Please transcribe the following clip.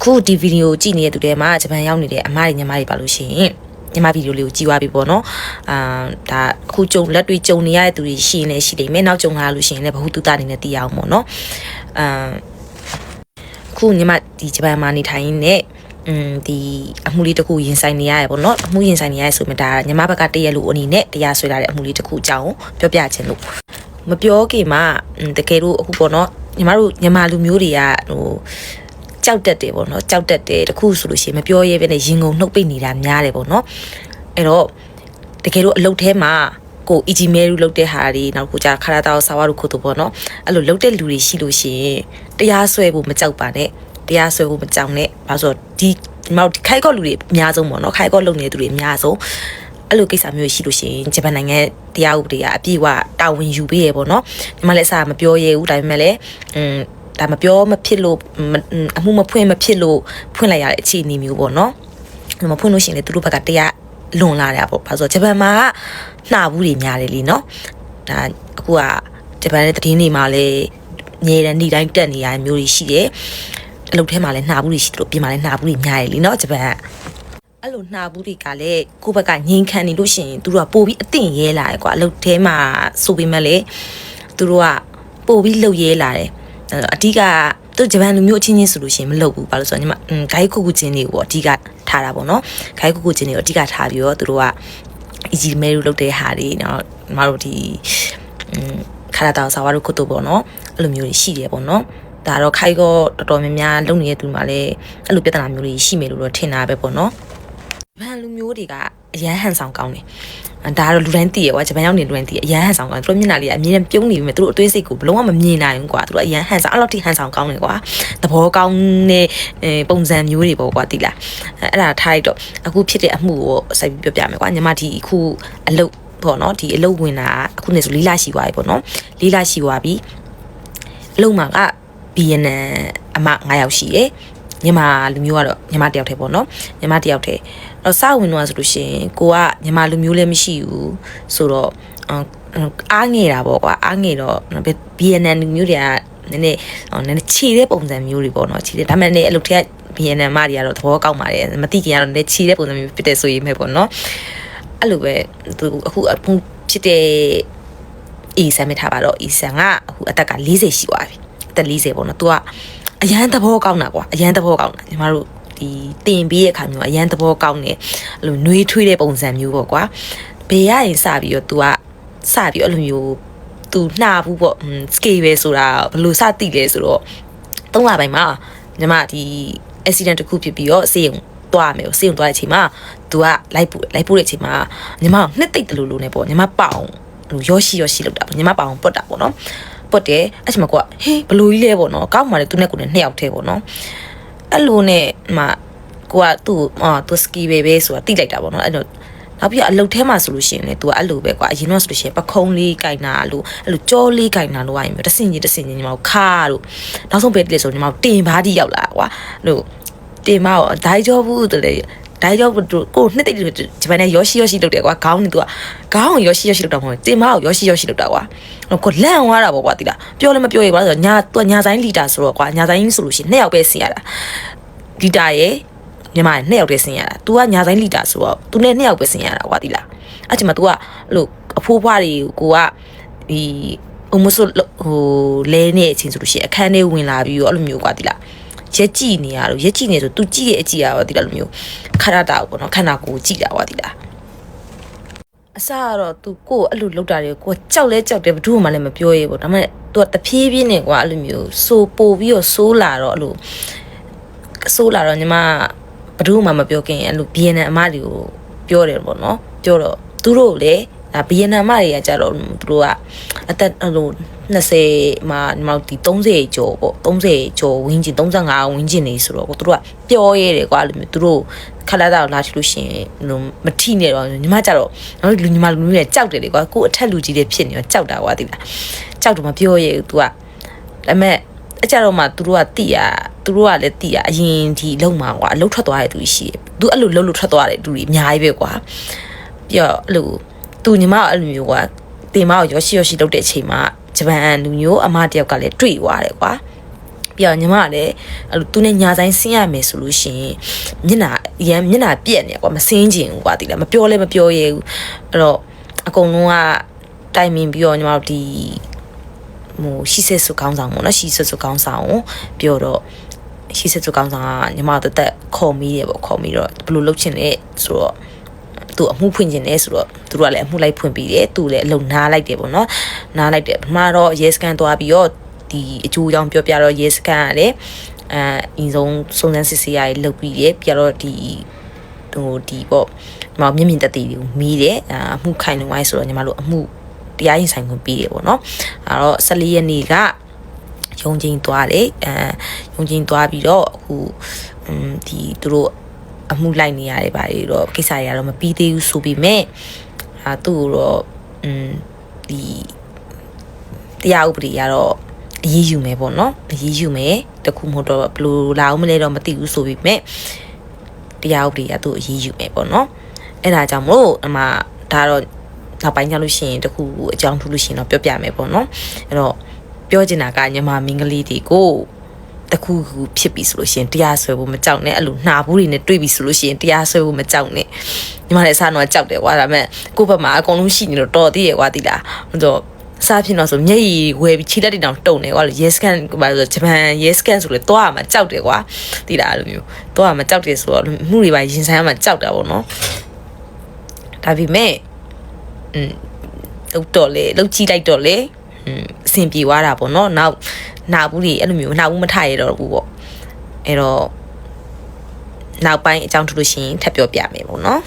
အခုဒီဗီဒီယိုကြည့်နေတဲ့သူတွေမှာဂျပန်ရောက်နေတဲ့အမားတွေညီမတွေပါလို့ရှိရင်ညီမဗီဒီယိုလေးကိုကြည့်သွားပြီပေါ့နော်အာဒါအခုကြုံလက်တွေ့ကြုံနေရတဲ့သူတွေရှိရင်လည်းရှိလိမ့်မယ်နောက်ကြုံလာလို့ရှိရင်လည်းဘ ഹു တုတအနေနဲ့သိရအောင်ပေါ့နော်အာအခုညီမဒီဂျပန်မှာနေထိုင်နေอืมဒီအမှုလေးတစ်ခုရင်ဆိုင်နေရတယ်ပေါ့နော်အမှုရင်ဆိုင်နေရဆိုမှဒါညီမဘက်ကတည့်ရလို့အနေနဲ့တရားဆွဲလာတဲ့အမှုလေးတစ်ခုအကြောင်းပြောပြချင်လို့မပြောခင်မှာอืมတကယ်လို့အခုပေါ့နော်ညီမတို့ညီမလူမျိုးတွေကဟို ကြောက်တက်တယ်ပေါ့နော်ကြောက်တက်တယ်တခုဆိုလို့ရှိရင်မပြောရဲပဲနဲ့ရင်ကုန်နှုတ်ပိတ်နေတာများတယ်ပေါ့နော်အဲ့တော့တကယ်လို့အလုပ်ထဲမှာကိုအီဂျီမဲရူလုပ်တဲ့ဟာတွေနောက်ကိုကြာခါရတာဆာဝါရူခုတို့ပေါ့နော်အဲ့လိုလုပ်တဲ့လူတွေရှိလို့ရှိရင်တရားစွဲဖို့မကြောက်ပါနဲ့တရားစွဲဖို့မကြောက်နဲ့ဘာလို့ဆိုတော့ဒီဒီမောက်ခိုက်ကော့လူတွေအများဆုံးပေါ့နော်ခိုက်ကော့လုပ်နေတဲ့သူတွေအများဆုံးအဲ့လိုကိစ္စမျိုးရှိလို့ရှိရင်ဂျပန်နိုင်ငံတရားဥပဒေကအပြည့်အဝတာဝန်ယူပေးရပေါ့နော်ဒီမှာလည်းအစားမပြောရဲဘူးဒါပေမဲ့လည်းอืม ဒါမပြောမဖြစ်လို့မအမှုမဖွင့်မဖြစ်လို့ဖွင့်လိုက်ရတဲ့အခြေအနေမျိုးပေါ့နော်မဖွင့်လို့ရှိရင်လေသူတို့ဘက်ကတရားလွန်လာတယ်ပေါ့ဘာလို့ဆိုဂျပန်မှာနှာဘူးတွေများတယ်လीနော်ဒါအခုကဂျပန်ရဲ့တည်င်းတွေမှာလည်းငြိတဲ့နေ့တိုင်းတက်နေရတဲ့မျိုးတွေရှိတယ်အလုပ်ထဲမှာလည်းနှာဘူးတွေရှိတယ်လို့ပြင်မှာလည်းနှာဘူးတွေများတယ်လीနော်ဂျပန်ကအဲ့လိုနှာဘူးတွေကလည်းကိုယ့်ဘက်ကငြိမ်ခံနေလို့ရှိရင်သူတို့ကပို့ပြီးအသင့်ရဲလာတယ်ကွာအလုပ်ထဲမှာဆိုပေမဲ့လေသူတို့ကပို့ပြီးလှုပ်ရဲလာတယ် အဓိကသူဂျပန်လူမျိုးအချင်းချင်းဆိုလို့ရှိရင်မလုပ်ဘူးဘာလို့ဆိုတော့ညီမဂိုင်းခုခုချင်းတွေကိုအဓိကထားတာပေါ့နော်ဂိုင်းခုခုချင်းတွေကိုအဓိကထားပြီးတော့သူတို့ကအီဂျီမဲရူလုပ်တဲ့ဟာတွေနော်ညီမတို့ဒီခါရတာဆာဝါတို့ခုတို့ပေါ့နော်အဲ့လိုမျိုးတွေရှိတယ်ပေါ့နော်ဒါတော့ခိုက်ကောတော်တော်များများလုပ်နေတဲ့သူမှလည်းအဲ့လိုပြဿနာမျိုးတွေရှိမယ်လို့တော့ထင်တာပဲပေါ့နော်ဂျပန်လူမျိုးတွေက အရန်ဟန်ဆောင်ကောင်းတယ်ဒါကတော့လူတိုင်းသိရကွာဂျပန်ရောက်နေလူတိုင်းသိရအရန်ဟန်ဆောင်ကောင်းသူတို့မျက်နှာလေးကအမြင်နဲ့ပြုံးနေပြီမဲ့သူတို့အသွေးစိတ်ကိုဘလုံးဝမမြင်နိုင်ဘူးကွာသူတို့အရန်ဟန်ဆောင်အဲ့လောက်ထိဟန်ဆောင်ကောင်းတယ်ကွာသဘောကောင်းတဲ့ပုံစံမျိုးတွေပေါ့ကွာသိလားအဲ့ဒါထားလိုက်တော့အခုဖြစ်တဲ့အမှုကိုစိုက်ပြီးပြောပြမယ်ကွာညီမဒီအခုအလုပ်ပေါ့နော်ဒီအလုပ်ဝင်တာအခုနေဆိုလေးလရှိသွားပြီပေါ့နော်လေးလရှိသွားပြီအလုပ်မှာက BNN အမ9ယောက်ရှိရယ်ညီမလူမျိုးကတော့ညီမတယောက်တည်းပေါ့နော်ညီမတယောက်တည်း တော့စဝင်တော့ဆိုလို့ရှိရင်ကိုကညီမလူမျိုးလည်းမရှိဘူးဆိုတော့အားငယ်တာပေါ့ကွာအားငယ်တော့ BNN လူမျိုးတွေကနည်းနည်းနည်းနည်းခြေတဲ့ပုံစံမျိုးတွေပေါ့နော်ခြေတဲ့ဒါမှလည်းအဲ့လိုထက် BNN မတွေကတော့သဘောကောက်ပါတယ်မသိခင်ကတော့လည်းခြေတဲ့ပုံစံမျိုးဖြစ်တဲ့ဆိုရင်ပဲပေါ့နော်အဲ့လိုပဲသူအခုအခုဖြစ်တဲ့အေးဆန်မထားပါတော့အေးဆန်ကအခုအသက်က40ရှိသွားပြီအသက်40ပေါ့နော် तू ကအရန်သဘောကောင်းတာကွာအရန်သဘောကောင်းတာညီမတို့ ဒီတင်ပေးတဲ့အခါမျိုးအရန်သဘောကောင်းတယ်အဲ့လိုနှွေးထွေးတဲ့ပုံစံမျိုးပေါ့ကွာဘေးရရင်စပြီးတော့ तू ကစပြီးအဲ့လိုမျိုး तू နှာဘူးပေါ့ scale ပဲဆိုတာဘယ်လိုစသိလဲဆိုတော့၃လပိုင်းမှာညီမဒီ accident တစ်ခုဖြစ်ပြီးတော့စေးုံသွားမယ်စေးုံသွားတဲ့အချိန်မှာ तू ကလိုက်ပို့လိုက်ပို့တဲ့အချိန်မှာညီမနှစ်သိပ်တလူလူနဲ့ပေါ့ညီမပအောင်ရောရှိရောရှိလောက်တာပေါ့ညီမပအောင်ပုတ်တာပေါ့နော်ပုတ်တယ်အဲ့ချိန်မှာကိုကဟေးဘလူကြီးလဲပေါ့နော်ကောက်မှလည်းသူနဲ့ကိုနဲ့နှစ်ယောက်ထဲပေါ့နော် အဲ့လိုနဲ့မှကိုကသူ့အာသူစကီပဲပဲဆိုတာတိလိုက်တာပေါ့နော်အဲ့တော့နောက်ပြီးအလုတ်ထဲမှာဆိုလို့ရှိရင်လေ तू ကအဲ့လိုပဲကွာအရင်တော့ဆိုလို့ရှိရင်ပခုံးလေးကင်တာလို့အဲ့လိုကြောလေးကင်တာလို့ရရင်တဆင်ကြီးတဆင်ကြီးညီမတို့ခါလို့နောက်ဆုံးပဲတည်းဆိုညီမတို့တင်ပါးတိရောက်လာကွာလို့တင်မတော့ဒိုင်းကြောဘူးတလေ ဒါကြောင့်ကိုနှစ်သိဂျပန်နဲ့ယောရှိယောရှိလုပ်တယ်ကွာခေါင်းနေသူကခေါင်းကိုယောရှိယောရှိလုပ်တာမဟုတ်တင်မကိုယောရှိယောရှိလုပ်တာကွာကိုလန့်သွားတာပေါ့ကွာတိလားပြောလည်းမပြောရပါဆိုတော့ညာသူကညာဆိုင်လီတာဆိုတော့ကွာညာဆိုင်ဆိုလို့ရှိရင်နှစ်ယောက်ပဲဆင်ရတာလီတာရဲ့ညီမနဲ့နှစ်ယောက်တည်းဆင်ရတာ तू ကညာဆိုင်လီတာဆိုတော့ तू နဲ့နှစ်ယောက်ပဲဆင်ရတာကွာတိလားအဲ့ချိန်မှာ तू ကအဲ့လိုအဖိုးဖွားတွေကိုကဒီအမဆိုဟိုလဲနေအချင်းဆိုလို့ရှိရင်အခန်းထဲဝင်လာပြီးတော့အဲ့လိုမျိုးကွာတိလား ရက်ကြည့်နေရတော့ရက်ကြည့်နေဆို तू ကြည့်ရဲ့အကြည့်ရတော့ဒီလိုမျိုးခရတာပေါ့နော်ခန္ဓာကိုယ်ကြည့်တာပါဒီလားအစကတော့ तू ကိုအဲ့လိုလောက်တာတွေကိုကြောက်လဲကြောက်တယ်ဘယ်သူမှလည်းမပြောရဲပေါ့ဒါပေမဲ့ तू ကတဖြည်းဖြည်းနဲ့ကွာအဲ့လိုမျိုးစိုးပို့ပြီးတော့စိုးလာတော့အဲ့လိုစိုးလာတော့ညီမဘယ်သူမှမပြောခင်အဲ့လို BNN အမတွေကိုပြောတယ်ပေါ့နော်ပြောတော့သူတို့လည်း ဒါ BNN အမတွေကကြတော့သူတို့ကအသက်အဲ့လို20မှာဒီမှာဒီ30ကျော်ပေါ့30ကျော်ဝင်းကျင်35ဝင်းကျင်နေဆိုတော့ကိုတို့ကပျော်ရဲတယ်ကွာအဲ့လိုမျိုးသူတို့ခလာတာကိုလာချလို့ရှိရင်မထိနဲ့တော့ညီမကြတော့နော်လူညီမလူမျိုးတွေကြောက်တယ်လေကွာကိုအထက်လူကြီးတွေဖြစ်နေတော့ကြောက်တာကွာသိလားကြောက်တော့မပြောရဲဘူး तू ကဒါပေမဲ့အကြတော့မှသူတို့ကတိရသူတို့ကလည်းတိရအရင်ဒီလုံမှာကွာအလုတ်ထွက်သွားတဲ့သူရှိတယ်သူအဲ့လိုလှုပ်လို့ထွက်သွားတဲ့သူတွေအများကြီးပဲကွာပြီးတော့အဲ့လို သူညီမအဲ့လိုမျိုးကွာတင်မကိုရောရှိရောရှိလုပ်တဲ့အချိန်မှာဂျပန်လူမျိုးအမတယောက်ကလည်းတွေ့သွားတယ်ကွာပြပြီးတော့ညီမကလည်းအဲ့လိုသူနဲ့ညာဆိုင်ဆင်းရမယ်ဆိုလို့ရှိရင်မျက်နှာအရန်မျက်နှာပြက်နေကွာမဆင်းချင်ဘူးကွာတိလားမပြောလဲမပြောရဲဘူးအဲ့တော့အကုန်လုံးကတိုင်ပင်ပြီးတော့ညီမတို့ဒီဟိုရှိဆက်စုကောင်းဆောင်ပေါ့နော်ရှိဆက်စုကောင်းဆောင်ကိုပြောတော့ရှိဆက်စုကောင်းဆောင်ကညီမတို့တက်ခေါ်မိတယ်ပေါ့ခေါ်မိတော့ဘယ်လိုလုပ်ချင်လဲဆိုတော့ သူအမှုဖွင့်ခြင်းလဲဆိုတော့သူတို့ကလည်းအမှုလိုက်ဖွင့်ပြီးတယ်သူလည်းအလုံနားလိုက်တယ်ပေါ့နော်နားလိုက်တယ်ပထမတော့ရဲစကန်သွားပြီးတော့ဒီအကျိုးအကြောင်းပြောပြတော့ရဲစကန်ကလည်းအဲအင်းဆုံးစုံစမ်းစစ်ဆေးရည်လုပ်ပြီးတယ်ပြတော့ဒီဟိုဒီပေါ့ညီမမျက်မြင်သက်သေတွေကိုမီးတယ်အမှုခိုင်လုံဝိုင်းဆိုတော့ညီမတို့အမှုတရားရင်ဆိုင်ခွင့်ပေးတယ်ပေါ့နော်အဲ့တော့14ရက်နေ့ကရုံချင်းသွားတယ်အဲရုံချင်းသွားပြီးတော့အခုอืมဒီသူတို့ အမှုလိုက်နေရတယ်ဗါတွေတော့ကိစ္စတွေကတော့မပြီးသေးဘူးဆိုပြီးမဲ့အာသူ့ကိုတော့อืมဒီတရားဥပဒေကတော့အရေးယူမယ်ပေါ့နော်အရေးယူမယ်တခုမဟုတ်တော့ဘယ်လိုလာအောင်မလဲတော့မသိဘူးဆိုပြီးမဲ့တရားဥပဒေကသူ့အရေးယူမယ်ပေါ့နော်အဲ့ဒါကြောင့်မို့အမဒါတော့နောက်ပိုင်းကျလို့ရှိရင်တခုအကြောင်းထူးလို့ရှိရင်တော့ပြောပြမယ်ပေါ့နော်အဲ့တော့ပြောချင်တာကညီမမင်္ဂလိတွေကို တခုခုဖြစ်ပြီဆိုလို့ရှိရင်တရားဆွဲဖို့မကြောက်နဲ့အဲ့လိုနှာဘူးတွေနဲ့တွေ့ပြီဆိုလို့ရှိရင်တရားဆွဲဖို့မကြောက်နဲ့ညီမလည်းအစားတော့ကြောက်တယ်ကွာဒါပေမဲ့ကိုယ့်ဘက်မှာအကုန်လုံးရှိနေလို့တော်သေးရဲ့ကွာတိလားဟိုတော့စားဖြစ်တော့ဆိုမျက်ရည်ဝယ်ပြီးခြေလက်တွေတောင်တုံတယ်ကွာလို့ yes scan ဘာလို့ဆိုဂျပန် yes scan ဆိုလေတွားမှာကြောက်တယ်ကွာတိလားအဲ့လိုမျိုးတွားမှာကြောက်တယ်ဆိုတော့မှုတွေပါရင်ဆိုင်ရမှာကြောက်တာပေါ့နော်ဒါပေမဲ့อืมလောက်တော့လေလောက်ကြည့်လိုက်တော့လေအဆင်ပြေသွားတာပေါ့နော်နောက် နာဘူးတွေအဲ့လိုမျိုးနာဘူးမထရတော့ဘူးပေါ့အဲ့တော့နောက်ပိုင်းအကြောင်းထူလို့ရှိရင်ထပ်ပြောပြမယ်ပေါ့နော်